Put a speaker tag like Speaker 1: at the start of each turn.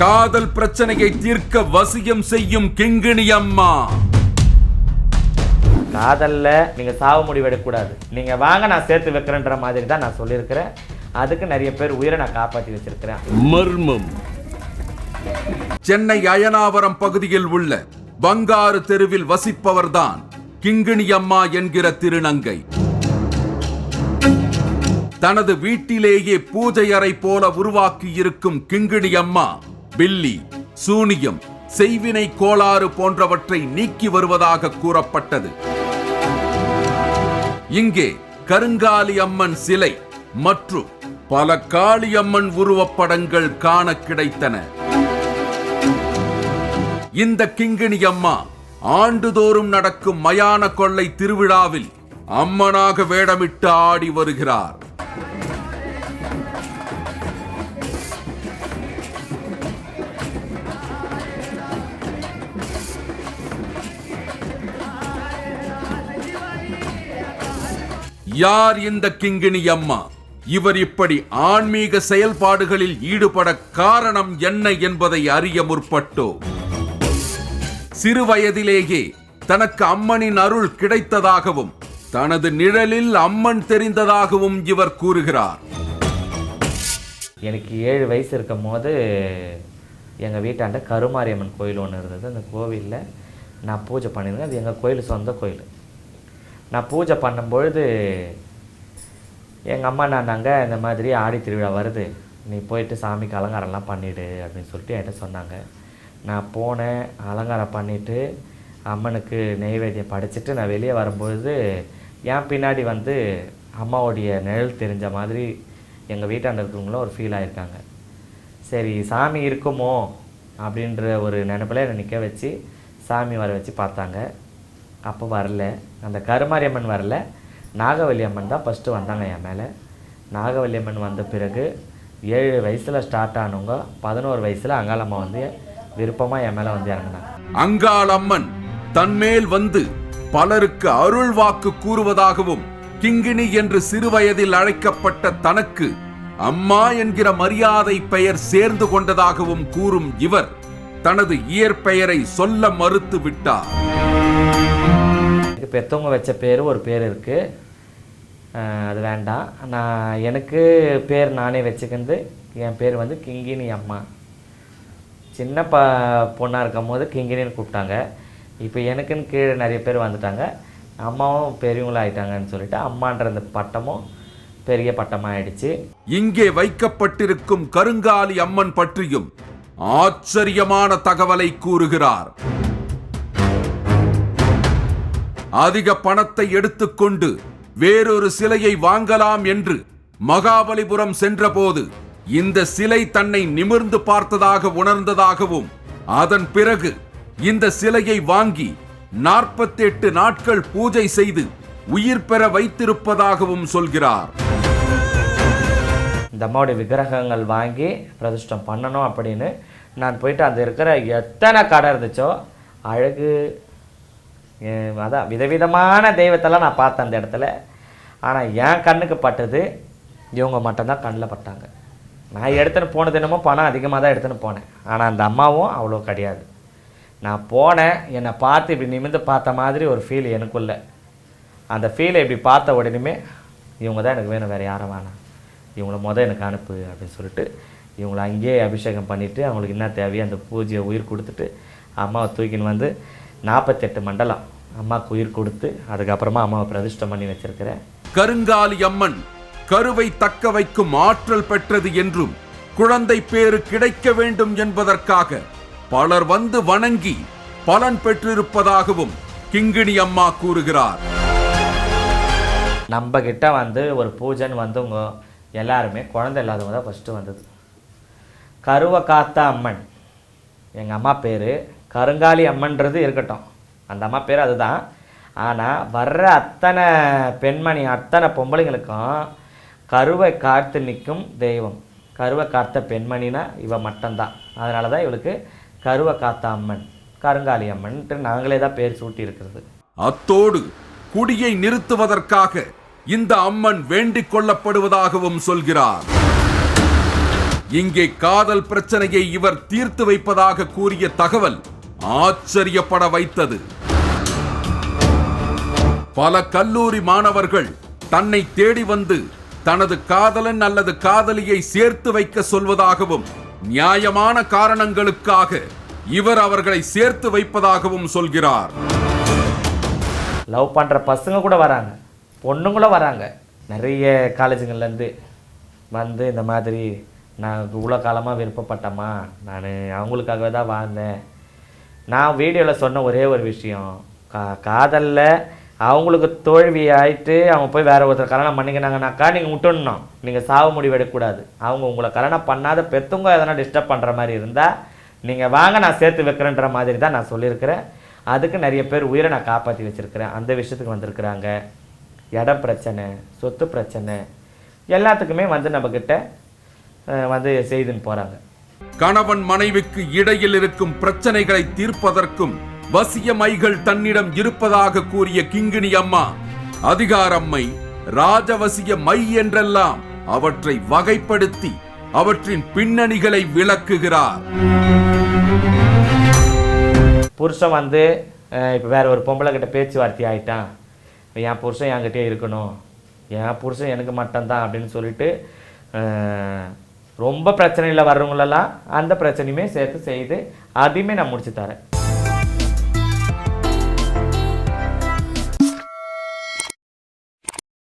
Speaker 1: காதல் பிரச்சனையை தீர்க்க வசியம் செய்யும் கிங்கிணி அம்மா.
Speaker 2: காதல்ல நீங்க சாவு முடிவு எடுக்கக்கூடாது. நீங்க வாங்க நான் சேர்த்து வைக்கிறேன்ற மாதிரி தான் நான் சொல்லியிருக்கிறேன். அதுக்கு நிறைய பேர் உயிரை நான் காப்பாற்றி வச்சிருக்கிறேன்.
Speaker 1: மர்மம். சென்னை அயனாவரம் பகுதியில் உள்ள பங்காரு தெருவில் வசிப்பவர்தான் கிங்கிணி அம்மா என்கிற திருநங்கை. தனது வீட்டிலேயே பூஜை அறை போல உருவாக்கி இருக்கும் கிங்கிணி அம்மா பில்லி சூனியம் செய்வினை கோளாறு போன்றவற்றை நீக்கி வருவதாக கூறப்பட்டது. இங்கே கருங்காலி அம்மன் சிலை மற்றும் பல காளியம்மன் உருவப்படங்கள் காண கிடைத்தன. இந்த கிங்கிணி அம்மா ஆண்டுதோறும் நடக்கும் மயான கொள்ளை திருவிழாவில் அம்மனாக வேடமிட்டு ஆடி வருகிறார். யார் இந்த கிங்கிணி அம்மா? இவர் இப்படி ஆன்மீக செயல்பாடுகளில் ஈடுபட காரணம் என்ன என்பதை அறிய முற்பட்டோ? சிறு வயதிலேயே தனக்கு அம்மனின் அருள் கிடைத்ததாகவும் தனது நிழலில் அம்மன் தெரிந்ததாகவும் இவர் கூறுகிறார்.
Speaker 2: எனக்கு ஏழு வயசு இருக்கும் போது எங்கள் வீட்டாண்ட கருமாரியம்மன் கோயில் ஒன்று இருந்தது. அந்த கோவிலில் நான் பூஜை பண்ணியிருந்தேன். அது எங்கள் கோயில் சொந்த கோயில். நான் பூஜை பண்ணும்பொழுது எங்கள் அம்மா நானாங்க இந்த மாதிரி ஆடி திருவிழா வருது. நீ போயிட்டு சாமிக்கு அலங்காரம்லாம் பண்ணிவிடு அப்படின்னு சொல்லிட்டு என்கிட்ட சொன்னாங்க. நான் போனேன் அலங்காரம் பண்ணிவிட்டு அம்மனுக்கு நெய்வேத்தியம் படைச்சிட்டு நான் வெளியே வரும்பொழுது என் பின்னாடி வந்து அம்மாவுடைய நிழல் தெரிஞ்ச மாதிரி எங்கள் வீட்டாண்ட இருக்கிறவங்களும் ஒரு ஃபீல் ஆயிருக்காங்க. சரி சாமி இருக்குமோ அப்படின்ற ஒரு நினப்பில் என்னை நிற்க வச்சு சாமி வர வச்சு பார்த்தாங்க. அப்போ வரல. அந்த கருமாரியம்மன் வரல. நாகவல்லி அம்மன் தான் ஃபஸ்ட்டு வந்தாங்க என் மேலே. நாகவல்லி அம்மன் வந்த பிறகு ஏழு வயசில் ஸ்டார்ட் ஆனவங்க பதினோரு வயசில் அங்காளம்மா வந்து விருப்பமாக என் மேலே வந்து இறங்குனாங்க.
Speaker 1: அங்காளம்மன் தன்மேல் வந்து பலருக்கு அருள் வாக்கு கூறுவதாகவும் கிங்கிணி என்று சிறுவயதில் அழைக்கப்பட்ட தனக்கு அம்மா என்கிற மரியாதை பெயர் சேர்ந்து கொண்டதாகவும் கூறும் இவர் தனது இயற்பெயரை சொல்ல மறுத்து விட்டார்.
Speaker 2: பெற்றவங்க வச்ச பேர் ஒரு பேர் இருக்குது அது வேண்டாம். நான் எனக்கு பேர் நானே வச்சுக்கிறது என் பேர் வந்து கிங்கினி அம்மா. சின்ன ப பொண்ணாக இருக்கும் போது கிங்கினின்னு கூப்பிட்டாங்க. இப்போ எனக்குன்னு கீழே நிறைய பேர் வந்துட்டாங்க. அம்மாவும் பெரியவங்களா ஆயிட்டாங்கன்னு சொல்லிட்டு அம்மான்ற அந்த பட்டமும் பெரிய பட்டமாக ஆயிடுச்சு
Speaker 1: இங்கே வைக்கப்பட்டிருக்கும் கருங்காலி அம்மன் பற்றியும் ஆச்சரியமான தகவலை கூறுகிறார். அதிக பணத்தை எடுத்துக்கொண்டு வேறொரு சிலையை வாங்கலாம் என்று மகாபலிபுரம் சென்றபோது இந்த சிலை தன்னை நிமிர்ந்து பார்த்ததாக உணர்ந்ததாகவும் அதன் பிறகு இந்த சிலையை வாங்கி 48 நாட்கள் பூஜை செய்து உயிர் பெற வைத்திருப்பதாகவும் சொல்கிறார்.
Speaker 2: இந்த அம்மாவுடைய விக்கிரகங்கள் வாங்கி பிரதிஷ்டம் பண்ணணும் அப்படின்னு நான் போயிட்டு அந்த இருக்கிற எத்தனை கடை இருந்துச்சோ அழகு அதான் விதவிதமான தெய்வத்தெல்லாம் நான் பார்த்தேன் அந்த இடத்துல. ஆனால் என் கண்ணுக்கு பட்டது இவங்க மட்டும்தான் கண்ணில் பட்டாங்க. நான் எடுத்துன்னு போனது என்னமோ பணம் அதிகமாக தான் எடுத்துன்னு போனேன். ஆனால் அந்த அம்மாவும் அவ்வளோ கிடையாது. நான் போனேன் என்னை பார்த்து இப்படி நிமிர்ந்து பார்த்த மாதிரி ஒரு ஃபீல் எனக்குள்ள. அந்த ஃபீலை இப்படி பார்த்த உடனே இவங்க தான் எனக்கு வேணும் வேறு யாரும் வேணாம். இவங்கள மொதல் எனக்கு அனுப்பு அப்படின்னு சொல்லிட்டு இவங்களை அங்கேயே அபிஷேகம் பண்ணிவிட்டு அவங்களுக்கு என்ன தேவையோ அந்த பூஜையை உயிர் கொடுத்துட்டு அம்மாவை தூக்கின்னு வந்து நாற்பத்தெட்டு மண்டலம். அம்மாவுக்கு உயிர் கொடுத்து அதுக்கப்புறமா அம்மாவை பிரதிஷ்டம் பண்ணி வச்சிருக்கிறேன்.
Speaker 1: கருங்காலி அம்மன் கருவை தக்க வைக்கும் ஆற்றல் பெற்றது என்றும் குழந்தை பேறு கிடைக்க வேண்டும் என்பதற்காக பலர் வந்து வணங்கி பலன் பெற்றிருப்பதாகவும் கிங்கிணி அம்மா கூறுகிறார்.
Speaker 2: நம்ம கிட்ட வந்து ஒரு பூஜைன்னு வந்தவங்க எல்லாருமே குழந்தை இல்லாதவங்க தான் ஃபஸ்ட்டு வந்தது. கருவை காத்த அம்மன் எங்கள் அம்மா பேர் கருங்காலி அம்மன்றது இருக்கட்டும். அந்த அம்மா பேர் அதுதான். ஆனால் வர்ற அத்தனை பெண்மணி அத்தனை பொம்பளைங்களுக்கும் கருவை காத்து நிற்கும் தெய்வம். கருவை காத்த பெண்மணினா இவ மட்டும்தான். அதனால தான் இவளுக்கு கருவை காத்த அம்மன் கருங்காலி அம்மன்ட்டு நாங்களே தான் பேர் சூட்டி இருக்கிறது.
Speaker 1: அத்தோடு குடியை நிறுத்துவதற்காக இந்த அம்மன் வேண்டிக் கொள்ளப்படுவதாகவும் சொல்கிறார். இங்கே காதல் பிரச்சனையை இவர் தீர்த்து வைப்பதாக கூறிய தகவல் ஆச்சரியப்பட வைத்தது. பல கல்லூரி மாணவர்கள் தன்னை தேடி வந்து தனது காதலன் அல்லது காதலியை சேர்த்து வைக்க சொல்வதாகவும் நியாயமான காரணங்களுக்காக இவர் அவர்களை சேர்த்து வைப்பதாகவும் சொல்கிறார்.
Speaker 2: லவ் பண்ணுற பசங்க கூட வராங்க. பொண்ணுங்களும் வராங்க. நிறைய காலேஜுங்கள்லேருந்து வந்து இந்த மாதிரி நான் இவ்வளோ காலமாக விருப்பப்பட்டேம்மா. நான் அவங்களுக்காகவே தான் வாழ்ந்தேன். நான் வீடியோவில் சொன்ன ஒரே ஒரு விஷயம். கா காதலில் அவங்களுக்கு தோல்வி ஆயிட்டு அவங்க போய் வேற ஒருத்தர் கல்யாணம் பண்ணிக்கினாங்கனாக்கா நீங்கள் விட்டுணும் நீங்கள் சாவு முடிவு எடுக்கக்கூடாது. அவங்க உங்களை கல்யாணம் பண்ணாத பெற்றவங்க எதனா டிஸ்டர்ப் பண்ணுற மாதிரி இருந்தால் நீங்கள் வாங்க நான் சேர்த்து வைக்கிறேன்ற மாதிரி தான் நான் சொல்லியிருக்கிறேன். அதுக்கு நிறைய பேர் உயிரை நான் காப்பாற்றி வச்சுருக்கிறேன். அந்த விஷயத்துக்கு வந்திருக்கிறாங்க. இடம் பிரச்சனை சொத்து பிரச்சனை எல்லாத்துக்குமே வந்து நம்மக்கிட்ட வந்து செய்துன்னு போகிறாங்க
Speaker 1: கணவன் மனைவிக்கு இடையில் இருக்கும் பிரச்சனைகளை தீர்ப்பதற்கும் வசியமைகள் தன்னிடம் இருப்பதாக கூறிய கிங்கிணி அம்மா அதிகாரம்மை ராஜவசிய மை என்றெல்லாம் அவற்றை வகைப்படுத்தி அவற்றின் பின்னணிகளை விளக்குகிறார்.
Speaker 2: புருஷன் வந்து இப்போ வேற ஒரு பொம்பளை கிட்ட பேச்சுவார்த்தை ஆயிட்டான். என் புருஷன் என்கிட்டே இருக்கணும். என் புருஷன் எனக்கு மட்டும்தான் அப்படின்னு சொல்லிட்டு ரொம்ப பிரச்சனையில் வர்றவங்களெல்லாம் அந்த பிரச்சனையுமே சேர்த்து செய்து அதையுமே நான் முடிச்சு தரேன்.